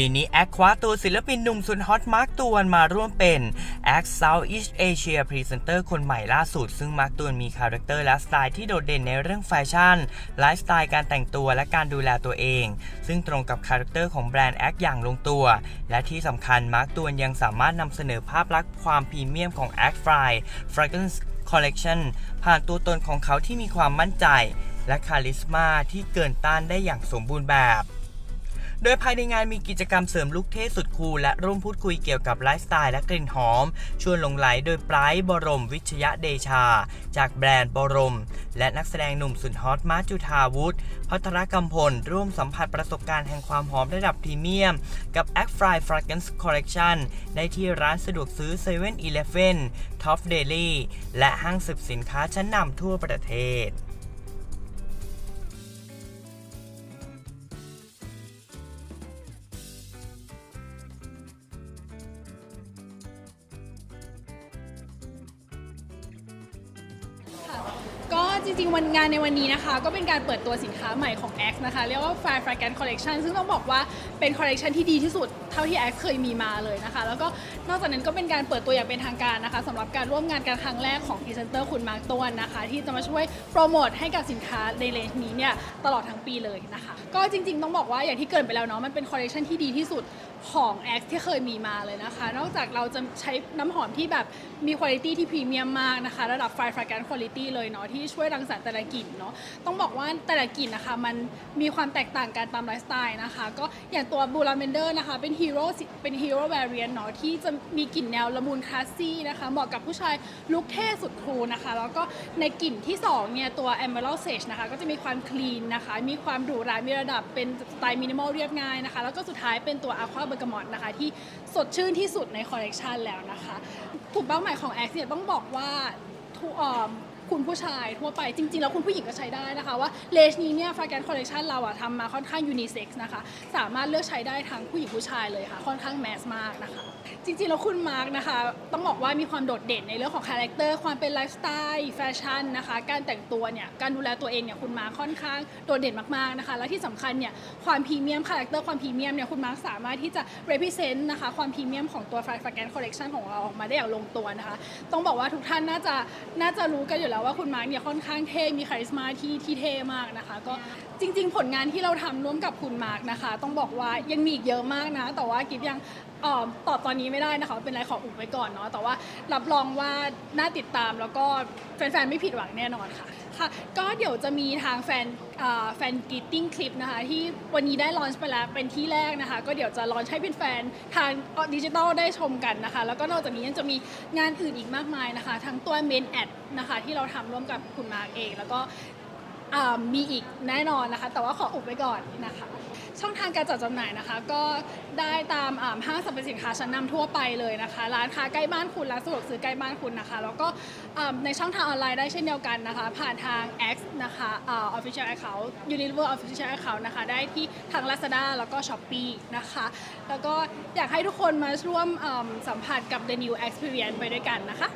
ปีนี้แอคคว้าตัวศิลปินหนุ่มสุดฮอตมาร์คตวนมาร่วมเป็นแอค Southeast Asia Presenter คนใหม่ล่าสุด ซึ่งมาร์คตวนมีคาแรคเตอร์และสไตล์ที่โดดเด่นในเรื่องแฟชั่น ไลฟ์สไตล์การแต่งตัวและการดูแลตัวเอง ซึ่งตรงกับคาแรคเตอร์ของแบรนด์แอคอย่างลงตัว และที่สำคัญมาร์คตวนยังสามารถนำเสนอภาพลักษณ์ความพรีเมียมของแอคฟราย Fragrance Collection ผ่านตัวตนของเขาที่มีความมั่นใจ และคาลิสมาที่เกินต้านได้อย่างสมบูรณ์แบบ โดยภายในงานมีกิจกรรมเสริมลุคเท่สุดคูลและร่วมพูดคุยเกี่ยวกับไลฟ์สไตล์และกลิ่นหอม ชวนหลงไหลโดยปลายบรมวิชยะเดชา จากแบรนด์บรม และนักแสดงหนุ่มสุดฮอตมาจุธาวุฒิพัทรกำพล ร่วมสัมผัสประสบการณ์แห่งความหอมระดับพรีเมียม กับ a c t f r y Fragrance Collection ได้ที่ร้านสะดวกซื้อ7 e เ e ่ e อ Top Daily และห้างสืบสินค้าชั้นนำทั่วประเทศ จริง ๆ วันงานในวันนี้นะคะ ก็เป็นการเปิดตัวสินค้าใหม่ของ X นะคะ เรียกว่า Fire Fragrance Collection ซึ่งต้องบอกว่าเป็นคอลเลกชันที่ดีที่สุด เท่าที่ X เคยมีมาเลยนะคะ แล้วก็นอกจากนั้นก็เป็นการเปิดตัวอย่างเป็นทางการนะคะสำหรับการร่วมงานกันครั้งแรกของพรีเซนเตอร์คุณมาร์คตวนนะคะ ที่จะมาช่วยโปรโมทให้กับสินค้าในเลนจ์นี้เนี่ยตลอดทั้งปีเลยนะคะ ก็จริงๆ ต้องบอกว่าอย่างที่เกินไปแล้วเนาะมันเป็นคอลเลกชันที่ดีที่สุดของ X ที่เคยมีมาเลยนะคะ นอกจากเราจะใช้น้ำหอมที่แบบมีคุณภาพที่พรีเมียมมากนะคะ ระดับ Fire Fragrance Quality เลยเนาะที่ช่วยรังสรรค์แต่ละกลิ่นเนาะต้องบอกว่าแต่ละกลิ่นนะคะมันมีความแตกต่างกันตามไลฟ์สไตล์นะคะ ก็อย่างตัวบูราเมนเดอร์นะคะเป็นฮีโร่เป็นฮีโร่แวร i ียนเนาะที่จะมีกลิ่นแนวละมุนคลาสซี่นะคะเหมาะกับผู้ชายลุคเท่สุดคูลนะคะ แล้วก็ในกลิ่นที่สองเนี่ยตัว Emerald Sage นะคะก็จะมีความคลีนนะคะ มีความหรูหรามีระดับเป็นสไตล์มินิมอลเรียบง่ายนะคะ แล้วก็สุดท้ายเป็นตัว Aqua Bergamot นะคะ ที่สดชื่นที่สุดในคอลเลกชันแล้วนะคะถูกเป้าหมายของ X เนี่ยต้องบอกว่าทุกเอ่อ คุณผู้ชายทั่วไปจริง ๆ แล้วคุณผู้หญิงก็ใช้ได้นะคะ ว่าเลชนี้เนี่ยฟาแกนคอลเลกชันเราอะทำมาค่อนข้างยูนิเซ็กซ์นะคะ สามารถเลือกใช้ได้ทั้งผู้หญิงผู้ชายเลยค่ะ ค่อนข้างแมสมากนะคะ จริง ๆ แล้วคุณมาร์กนะคะ ต้องบอกว่ามีความโดดเด่นในเรื่องของคาแรคเตอร์ความเป็นไลฟ์สไตล์แฟชั่นนะคะ การแต่งตัวเนี่ยการดูแลตัวเองเนี่ยคุณมาร์คค่อนข้างโดดเด่นมากๆนะคะ และที่สำคัญเนี่ยความพรีเมียมคาแรคเตอร์ความพรีเมียมเนี่ยคุณมาร์คสามารถที่จะ represent นะคะความพรีเมียมของตัว f r a g r a n c e collection ของเราออกมาได้อย่างลงตัวนะคะ ต้องบอกว่าทุกท่านน่าจะน่าจะรู้กันอยู่แล้วว่าคุณมาร์คเนี่ยค่อนข้างเท่ มีคาริสมาที่ที่เท่มากนะคะ ก็จริง ๆ ผลงานที่เราทำร่วมกับคุณมาร์คนะคะ ต้องบอกว่ายังมีอีกเยอะมากนะ แต่ว่ากิฟยังเอ่อตอบตอนนี้ไม่ได้นะคะเป็นไรขออุบไว้ก่อนเนาะแต่ว่ารับรองว่าน่าติดตามแล้วก็แฟนๆไม่ผิดหวังแน่นอนค่ะค่ะก็เดี๋ยวจะมีทางแฟนแฟนกีตติ้งคลิปนะคะที่วันนี้ได้ลอนช์ไปแล้วเป็นที่แรกนะคะ ก็เดี๋ยวจะลอนช์ให้เป็นแฟนทางดิจิตอลได้ชมกันนะคะ แล้วก็นอกจากนี้ยังจะมีงานอื่นอีกมากมายนะคะ ทั้งตัวเมนแอดนะคะที่เราทำร่วมกับคุณมาร์กเอง แล้วก็ มีอีกแน่นอนนะคะ แต่ว่าขออุบไว้ก่อนนะคะ ช่องทางการจัดจำหน่ายนะคะ ก็ได้ตามห้างสรรพสินค้าชั้นนำทั่วไปเลยนะคะ ร้านค้าใกล้บ้านคุณร้านสะดวกซื้อใกล้บ้านคุณนะคะ แล้วก็ในช่องทางออนไลน์ได้เช่นเดียวกันนะคะ ผ่านทาง X นะคะอ่า official account Unilever official account นะคะ ได้ที่ทาง Lazada แล้วก็ Shopee นะคะ แล้วก็อยากให้ทุกคนมาร่วมสัมผัสกับ The New Experience ไปด้วยกันนะคะ